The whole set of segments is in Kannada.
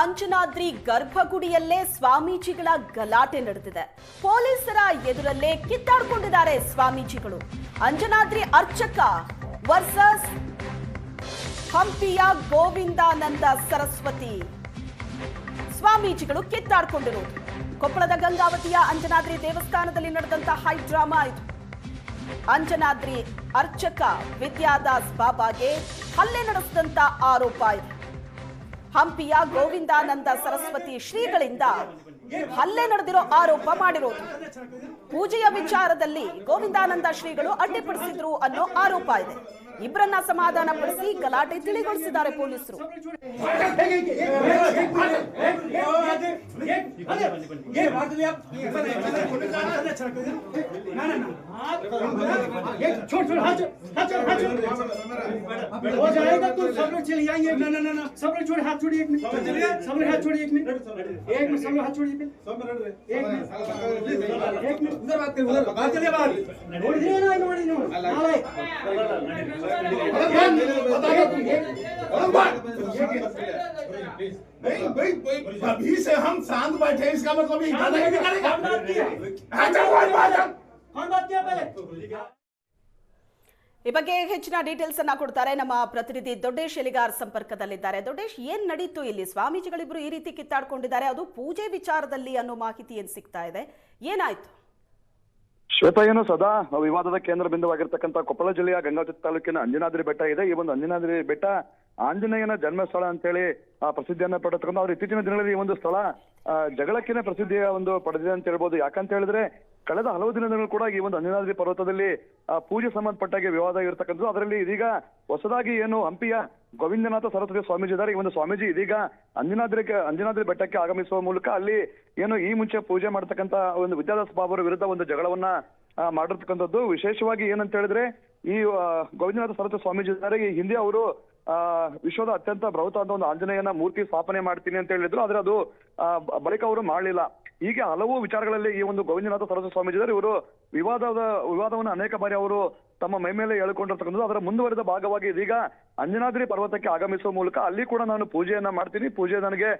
ಅಂಜನಾದ್ರಿ ಗರ್ಭಗುಡಿಯಲ್ಲೇ ಸ್ವಾಮೀಜಿಗಳ ಗಲಾಟೆ ನಡೆದಿದೆ. ಪೊಲೀಸರ ಎದುರಲ್ಲೇ ಕಿತ್ತಾಡ್ಕೊಂಡಿದ್ದಾರೆ ಸ್ವಾಮೀಜಿಗಳು. ಅಂಜನಾದ್ರಿ ಅರ್ಚಕ ವರ್ಸಸ್ ಹಂಪಿಯ ಗೋವಿಂದಾನಂದ ಸರಸ್ವತಿ ಸ್ವಾಮೀಜಿಗಳು ಕಿತ್ತಾಡ್ಕೊಂಡಿರೋದು ಕೊಪ್ಪಳದ ಗಂಗಾವತಿಯ ಅಂಜನಾದ್ರಿ ದೇವಸ್ಥಾನದಲ್ಲಿ ನಡೆದಂತ ಹೈ ಡ್ರಾಮಾ ಇದು. ಅಂಜನಾದ್ರಿ ಅರ್ಚಕ ವಿದ್ಯಾದಾಸ್ ಬಾಬಾಗೆ ಹಲ್ಲೆ ನಡೆಸಿದಂತ ಆರೋಪ ಇದೆ. ಹಂಪಿಯ ಗೋವಿಂದಾನಂದ ಸರಸ್ವತಿ ಶ್ರೀಗಳಿಂದ ಹಲ್ಲೆ ನಡೆದಿರೋ ಆರೋಪ ಮಾಡಿರೋದು. ಪೂಜೆಯ ವಿಚಾರದಲ್ಲಿ ಗೋವಿಂದಾನಂದ ಶ್ರೀಗಳು ಅಡ್ಡಿಪಡಿಸಿದ್ರು ಅನ್ನೋ ಆರೋಪ ಇದೆ. ಇಬ್ಬರನ್ನ ಸಮಾಧಾನ ಪಡಿಸಿ ಗಲಾಟೆ ತಿಳಿಗೊಳಿಸಿದ್ದಾರೆ ಪೊಲೀಸರು ये बात लिया ना ना ना ये छोड़ छोड़ हाथ हाथ छोड़ हाथ छोड़ हो जाएगा तो सब लोग चले आएंगे ना ना ना ना सब लोग छोड़ हाथ छोड़िए एक मिनट सब लोग हाथ छोड़िए एक मिनट एक मिनट सब लोग हाथ छोड़िए एक मिनट एक मिनट उधर बात कर उधर बात चलिए बात ನೋಡಿದ್ರೆ ನಾ ನೋಡಿ ನೋಡಿ ನಾಳೆ नहीं भाई भाई अभी से हम शांत बैठे हैं, इसका मतलब ये गाना ही नहीं करेगा कौन बात किया हाँ, चल, कोई बात नहीं। कौन बात किया पहले ಈ ಬಗ್ಗೆ ಹೆಚ್ಚಿನ ಡೀಟೇಲ್ಸ್ ಅನ್ನ ಕೊಡ್ತಾರೆ ನಮ್ಮ ಪ್ರತಿನಿಧಿ ದೊಡ್ಡೇಶ್ ಎಲಿಗಾರ್ ಸಂಪರ್ಕದಲ್ಲಿದ್ದಾರೆ ದೊಡ್ಡೇಶ್ ಏನ್ ನಡೀತು ಇಲ್ಲಿ ಸ್ವಾಮೀಜಿಗಳಿಬ್ರು ಈ ರೀತಿ ಕಿತ್ತಾಡ್ಕೊಂಡಿದ್ದಾರೆ ಅದು ಪೂಜೆ ವಿಚಾರದಲ್ಲಿ ಅನ್ನೋ ಮಾಹಿತಿ ಏನ್ ಸಿಗ್ತಾ ಇದೆ ಏನಾಯ್ತು ಶ್ವೇತಾ ಏನು ಸದಾ ವಿವಾದದ ಕೇಂದ್ರ ಬಿಂದುವಾಗಿರ್ತಕ್ಕಂಥ ಕೊಪ್ಪಳ ಜಿಲ್ಲೆಯ ಗಂಗಾವತಿ ತಾಲೂಕಿನ ಅಂಜನಾದ್ರಿ ಬೆಟ್ಟ ಇದೆ. ಈ ಒಂದು ಅಂಜನಾದ್ರಿ ಬೆಟ್ಟ ಆಂಜನೇಯನ ಜನ್ಮಸ್ಥಳ ಅಂತೇಳಿ ಪ್ರಸಿದ್ಧಿಯನ್ನ ಪಡೆದುಕೊಂಡು ಅವ್ರ ಇತ್ತೀಚಿನ ದಿನಗಳಲ್ಲಿ ಈ ಒಂದು ಸ್ಥಳ ಜಗಳಕ್ಕಿನ ಪ್ರಸಿದ್ಧಿಯ ಒಂದು ಪಡೆದಿದೆ ಅಂತ ಹೇಳ್ಬೋದು. ಯಾಕಂತ ಹೇಳಿದ್ರೆ, ಕಳೆದ ಹಲವು ದಿನಗಳು ಕೂಡ ಈ ಒಂದು ಅಂಜನಾದ್ರಿ ಪರ್ವತದಲ್ಲಿ ಪೂಜೆ ಸಂಬಂಧಪಟ್ಟಾಗಿ ವಿವಾದ ಇರತಕ್ಕಂಥದ್ದು. ಅದರಲ್ಲಿ ಇದೀಗ ಹೊಸದಾಗಿ ಏನು ಹಂಪಿಯ ಗೋವಿಂದನಾಥ ಸರಸ್ವತಿ ಸ್ವಾಮೀಜಿ ಇದ್ದಾರೆ. ಒಂದು ಸ್ವಾಮೀಜಿ ಇದೀಗ ಅಂಜನಾದ್ರಿ ಅಂಜನಾದ್ರಿ ಬೆಟ್ಟಕ್ಕೆ ಆಗಮಿಸುವ ಮೂಲಕ ಅಲ್ಲಿ ಏನು ಈ ಮುಂಚೆ ಪೂಜೆ ಮಾಡತಕ್ಕಂತ ಒಂದು ವಿದ್ಯಾದಾಸ್ ಬಾಬುರ ವಿರುದ್ಧ ಒಂದು ಜಗಳವನ್ನ ಮಾಡಿರ್ತಕ್ಕಂಥದ್ದು. ವಿಶೇಷವಾಗಿ ಏನಂತ ಹೇಳಿದ್ರೆ ಈ ಗೋವಿಂದನಾಥ ಸರಸ್ವತಿ ಸ್ವಾಮೀಜಿ ಇದ್ದಾರೆ. ಈ ಹಿಂದೆ ಅವರು, ಆ, ವಿಶ್ವದ ಅತ್ಯಂತ ಬೃಹತ್ತಾದ ಒಂದು ಆಂಜನೇಯನ ಮೂರ್ತಿ ಸ್ಥಾಪನೆ ಮಾಡ್ತೀನಿ ಅಂತ ಹೇಳಿದ್ರು. ಆದ್ರೆ ಅದು ಬಳಿಕ ಅವರು ಮಾಡಲಿಲ್ಲ. ಹೀಗೆ ಹಲವು ವಿಚಾರಗಳಲ್ಲಿ ಈ ಒಂದು ಗೋವಿಂದನಾಥ ಸರಸ್ವತಿ ಸ್ವಾಮೀಜಿ ಇವರು ವಿವಾದದ, ವಿವಾದವನ್ನು ಅನೇಕ ಬಾರಿ ಅವರು ತಮ್ಮ ಮೈ ಮೇಲೆ ಹೇಳಿಕೊಂಡಿರ್ತಕ್ಕಂಥದ್ದು ಅದರ ಮುಂದುವರಿದ ಭಾಗವಾಗಿ ಇದೀಗ ಅಂಜನಾದ್ರಿ ಪರ್ವತಕ್ಕೆ ಆಗಮಿಸುವ ಮೂಲಕ ಅಲ್ಲಿ ಕೂಡ ನಾನು ಪೂಜೆಯನ್ನ ಮಾಡ್ತೀನಿ. ಪೂಜೆ ನನಗೆ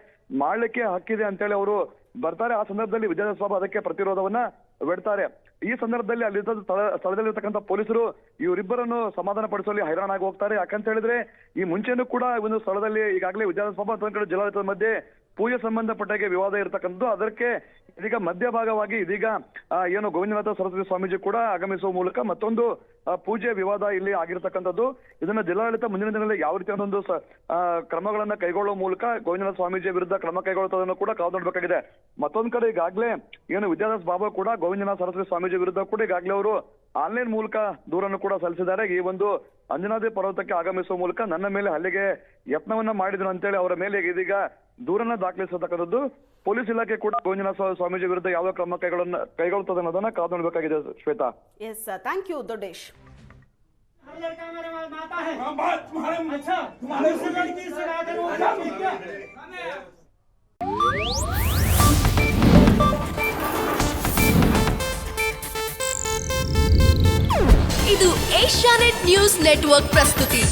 ಮಾಡ್ಲಿಕ್ಕೆ ಹಕ್ಕಿದೆ ಅಂತೇಳಿ ಅವರು ಬರ್ತಾರೆ. ಆ ಸಂದರ್ಭದಲ್ಲಿ ಬಾಬು ಅದಕ್ಕೆ ಪ್ರತಿರೋಧವನ್ನ ಬಿಡ್ತಾರೆ ಈ ಸಂದರ್ಭದಲ್ಲಿ ಅಲ್ಲಿ ಸ್ಥಳ, ಸ್ಥಳದಲ್ಲಿರ್ತಕ್ಕಂಥ ಪೊಲೀಸರು ಇವರಿಬ್ಬರನ್ನು ಸಮಾಧಾನ ಪಡಿಸುವಲ್ಲಿ ಹೈರಾಣಾಗಿ ಹೋಗ್ತಾರೆ. ಯಾಕಂತ ಹೇಳಿದ್ರೆ ಈ ಮುಂಚೆನೂ ಕೂಡ ಒಂದು ಸ್ಥಳದಲ್ಲಿ ಈಗಾಗಲೇ ಕಡೆ ಜಿಲ್ಲಾಡಳಿತದ ಮಧ್ಯೆ ಪೂಜೆ ಸಂಬಂಧಪಟ್ಟಾಗೆ ವಿವಾದ ಇರತಕ್ಕಂಥದ್ದು. ಅದಕ್ಕೆ ಇದೀಗ ಮಧ್ಯಭಾಗವಾಗಿ ಇದೀಗ ಏನು ಗೋವಿಂದನಾಥ ಸರಸ್ವತಿ ಸ್ವಾಮೀಜಿ ಕೂಡ ಆಗಮಿಸುವ ಮೂಲಕ ಮತ್ತೊಂದು ಪೂಜೆ ವಿವಾದ ಇಲ್ಲಿ ಆಗಿರ್ತಕ್ಕಂಥದ್ದು. ಇದನ್ನ ಜಿಲ್ಲಾಡಳಿತ ಮುಂದಿನ ದಿನಗಳಲ್ಲಿ ಯಾವ ರೀತಿಯ ಒಂದು ಕ್ರಮಗಳನ್ನ ಕೈಗೊಳ್ಳುವ ಮೂಲಕ ಗೋವಿಂದನಾಥ ಸ್ವಾಮೀಜಿ ವಿರುದ್ಧ ಕ್ರಮ ಕೈಗೊಳ್ಳುತ್ತದನ್ನು ಕೂಡ ಕಾವು ನೋಡಬೇಕಾಗಿದೆ. ಮತ್ತೊಂದ್ ಕಡೆ ಈಗಾಗಲೇ ಏನು ವಿದ್ಯಾದಾಸ್ ಬಾಬಾ ಕೂಡ ಗೋವಿಂದನಾಥ ಸರಸ್ವತಿ ಸ್ವಾಮೀಜಿ ವಿರುದ್ಧ ಕೂಡ ಈಗಾಗಲೇ ಅವರು ಆನ್ಲೈನ್ ಮೂಲಕ ದೂರನ್ನು ಕೂಡ ಸಲ್ಲಿಸಿದ್ದಾರೆ. ಈ ಒಂದು ಅಂಜನಾದ್ರಿ ಪರ್ವತಕ್ಕೆ ಆಗಮಿಸುವ ಮೂಲಕ ನನ್ನ ಮೇಲೆ ಹಲ್ಲೆಗೆ ಯತ್ನವನ್ನ ಮಾಡಿದ್ರು ಅಂತೇಳಿ ಅವರ ಮೇಲೆ ಇದೀಗ ದೂರನ್ನ ದಾಖಲಿಸತಕ್ಕಂಥದ್ದು ಪೊಲೀಸ್ ಇಲಾಖೆ ಕೂಡ ಗೋಂಜನ ಸ್ವಾಮೀಜಿ ವಿರುದ್ಧ ಯಾವ ಕ್ರಮ ಕೈಗಳನ್ನ ಕೈಗೊಳ್ಳುತ್ತದೆ ಅನ್ನೋದನ್ನ ಕಾದು Shweta. Yes thank you Doddesh. ಇದು ಏಷ್ಯಾನೆಟ್ ನ್ಯೂಸ್ ನೆಟ್ವರ್ಕ್ ಪ್ರಸ್ತುತಿ.